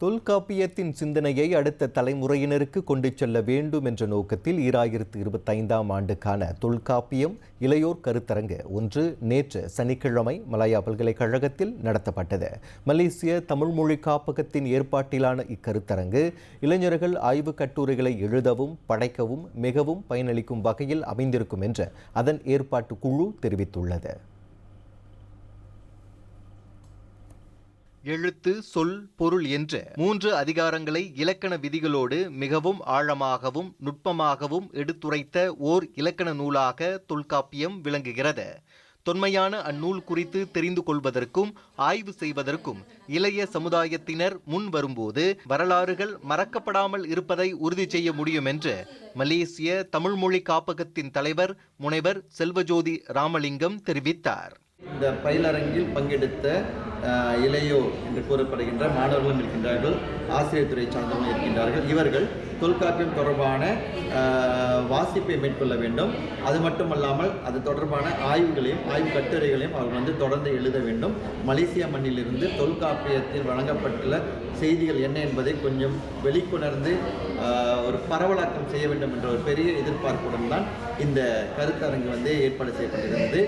தொல்காப்பியத்தின் சிந்தனையை அடுத்த தலைமுறையினருக்கு கொண்டு செல்ல வேண்டும் என்ற நோக்கத்தில் ஈராயிரத்து இருபத்தைந்தாம் ஆண்டுக்கான தொல்காப்பியம் இளையோர் கருத்தரங்கு ஒன்று நேற்று சனிக்கிழமை மலாயா பல்கலைக்கழகத்தில் நடத்தப்பட்டது. மலேசிய தமிழ்மொழி காப்பகத்தின் ஏற்பாட்டிலான இக்கருத்தரங்கு இளைஞர்கள் ஆய்வுக் கட்டுரைகளை எழுதவும் படைக்கவும் மிகவும் பயனளிக்கும் வகையில் அமைந்திருக்கும் என்று அதன் ஏற்பாட்டு குழு தெரிவித்துள்ளது. எழுத்து சொல் பொருள் என்ற மூன்று அதிகாரங்களை இலக்கண விதிகளோடு மிகவும் ஆழமாகவும் நுட்பமாகவும் எடுத்துரைத்த ஓர் இலக்கண நூலாக தொல்காப்பியம் விளங்குகிறது. தொன்மையான அந்நூல் குறித்து தெரிந்து கொள்வதற்கும் ஆய்வு செய்வதற்கும் இளைய சமுதாயத்தினர் முன் வரும்போது வரலாறுகள் மறக்கப்படாமல் இருப்பதை உறுதி செய்ய முடியும் என்று மலேசிய தமிழ்மொழி காப்பகத்தின் தலைவர் முனைவர் செல்வஜோதி ராமலிங்கம் தெரிவித்தார். இந்த பயிலரங்கில் பங்கெடுத்த இளையோர் என்று கூறப்படுகின்ற மாணவர்களும் இருக்கின்றார்கள் ஆசிரியர் துறை சார்ந்தவர்களும் இருக்கின்றார்கள். இவர்கள் தொல்காப்பியம் தொடர்பான வாசிப்பை மேற்கொள்ள வேண்டும். அது மட்டுமல்லாமல் அது தொடர்பான ஆய்வுகளையும் ஆய்வு கட்டுரைகளையும் அவர்கள் வந்து தொடர்ந்து எழுத வேண்டும். மலேசியா மண்ணிலிருந்து தொல்காப்பியத்தில் வழங்கப்பட்டுள்ள செய்திகள் என்ன என்பதை கொஞ்சம் வெளிக்கொணர்ந்து ஒரு பரவலாக்கம் செய்ய வேண்டும் என்ற ஒரு பெரிய எதிர்பார்ப்புடன் தான் இந்த கருத்தரங்கு வந்து ஏற்பாடு செய்யப்பட்டிருந்தது.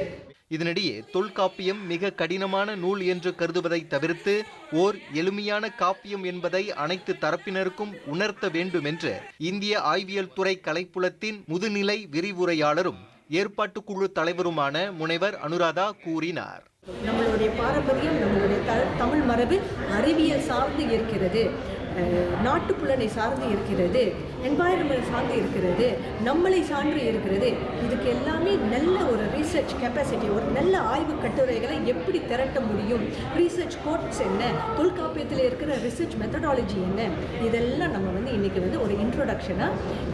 இதனிடையே தொல்காப்பியம் மிக கடினமான நூல் என்று கருதுவதை தவிர்த்து ஓர் எளிமையான காப்பியம் என்பதை அனைத்து தரப்பினருக்கும் உணர்த்த வேண்டும் என்று இந்திய ஆய்வியல் துறை கலைப்புலத்தின் முதுநிலை விரிவுரையாளரும் ஏற்பாட்டுக்குழு தலைவருமான முனைவர் அனுராதா கூறினார். நம்மளுடைய பாரம்பரியம் நம்மளுடைய தமிழ் மரபு அறிவியல் சார்ந்து இருக்கிறது. நாட்டுப்புலனை சார்ந்து இருக்கிறது என்வாயர்மெண்ட் சார்ந்து இருக்கிறது நம்மளை சார்ந்து இருக்கிறது இதுக்கு எல்லாமே நல்ல ஒரு ரீசர்ச் கெப்பாசிட்டி ஒரு நல்ல ஆய்வு கட்டுரைகளை எப்படி திரட்ட முடியும்? ரீசர்ச் கோட்ஸ் என்ன? தொல்காப்பியத்தில் இருக்கிற ரிசர்ச் மெத்தடாலஜி என்ன? இதெல்லாம் நம்ம வந்து இன்றைக்கி வந்து ஒரு இன்ட்ரோடக்ஷனாக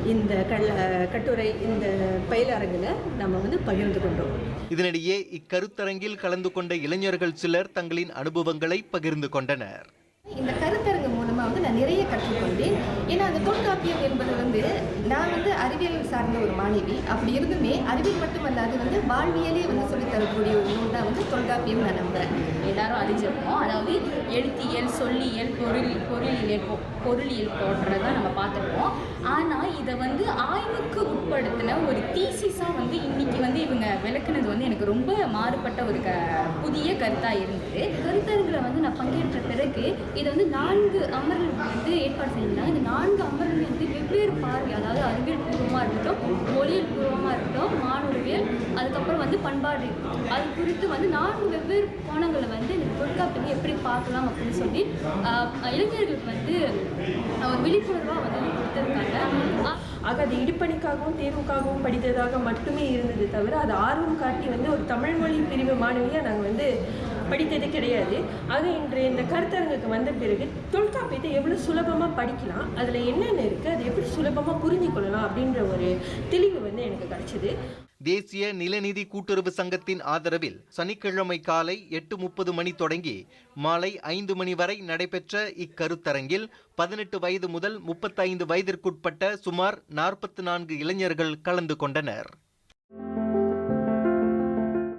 இந்த கல் கட்டுரை இந்த பயிலரங்கில் நம்ம வந்து பகிர்ந்து கொண்டோம். இதனிடையே இக்கருத்தரங்கில் கலந்து கொண்ட இளைஞர்கள் சிலர் தங்களின் அனுபவங்களை பகிர்ந்து கொண்டனர். இந்த கருத்தரங்கு மூலமாக வந்து நான் நிறைய கற்றுக்கொண்டேன் ஏன்னா அந்த தொல்காப்பியம் என்பது வந்து நான் வந்து அறிவியல் சார்ந்த ஒரு மாணவி. அப்படி இருந்துமே அறிவியல் மட்டுமல்லாது வந்து வாழ்வியலே வந்து சொல்லித்தரக்கூடிய ஒரு நூல் தான் வந்து தொல்காப்பியம் நான் நம்புகிறேன் எல்லாரும் அறிஞ்சிருக்கோம் அதாவது எழுத்தியல் சொல்லியல் பொருள் பொருளியல் பொருளியல் போன்றதை நம்ம பார்த்துருப்போம். ஆனால் இதை வந்து ஆய்வுக்கு உட்படுத்தின ஒரு தீசிஸாக வந்து இன்னைக்கு வந்து விளக்குனது வந்து எனக்கு ரொம்ப மாறுபட்ட ஒரு க புதிய கருத்தாக இருந்தது. கருத்தர்களை வந்து நான் பங்கேற்ற பிறகு இதை வந்து நான்கு அமர்வுகள் வந்து ஏற்பாடு செஞ்சிருந்தாங்க. இந்த நான்கு அமர்வுகள் வந்து வெவ்வேறு பார்வை அதாவது அறிவியல் பூர்வமாக இருக்கட்டும் மொழியல் அதுக்கப்புறம் வந்து பண்பாடு. அது குறித்து வந்து நான்கு வெவ்வேறு கோணங்களை வந்து இந்த தொல்காப்பியத்தை எப்படி பார்க்கலாம் அப்படின்னு சொல்லி இளைஞர்களுக்கு வந்து ஒரு விழிப்புணர்வாக வந்து கொடுத்துருக்காங்க. ஆக அது இடுப்பணிக்காகவும் தேர்வுக்காகவும் படித்ததாக மட்டுமே இருந்தது தவிர அது ஆர்வம் காட்டி வந்து ஒரு தமிழ் மொழி பிரிவு மாணவியாக நாங்கள் வந்து படித்தது கிடையாது. ஆக இன்று இந்த கருத்தரங்குக்கு வந்த பிறகு தொல்காப்பியத்தை எவ்வளோ சுலபமாக படிக்கலாம் அதில் என்னென்ன இருக்குது அதை எப்படி சுலபமாக புரிஞ்சு கொள்ளலாம் அப்படின்ற ஒரு தெளிவு வந்து எனக்கு கிடைச்சிது. தேசிய நிலநிதி கூட்டுறவு சங்கத்தின் ஆதரவில் சனிக்கிழமை காலை எட்டு முப்பது மணி தொடங்கி மாலை ஐந்து மணி வரை நடைபெற்ற இக்கருத்தரங்கில் பதினெட்டு வயது முதல் முப்பத்தைந்து வயதிற்குட்பட்ட சுமார் நாற்பத்தி நான்கு இளைஞர்கள் கலந்து கொண்டனர்.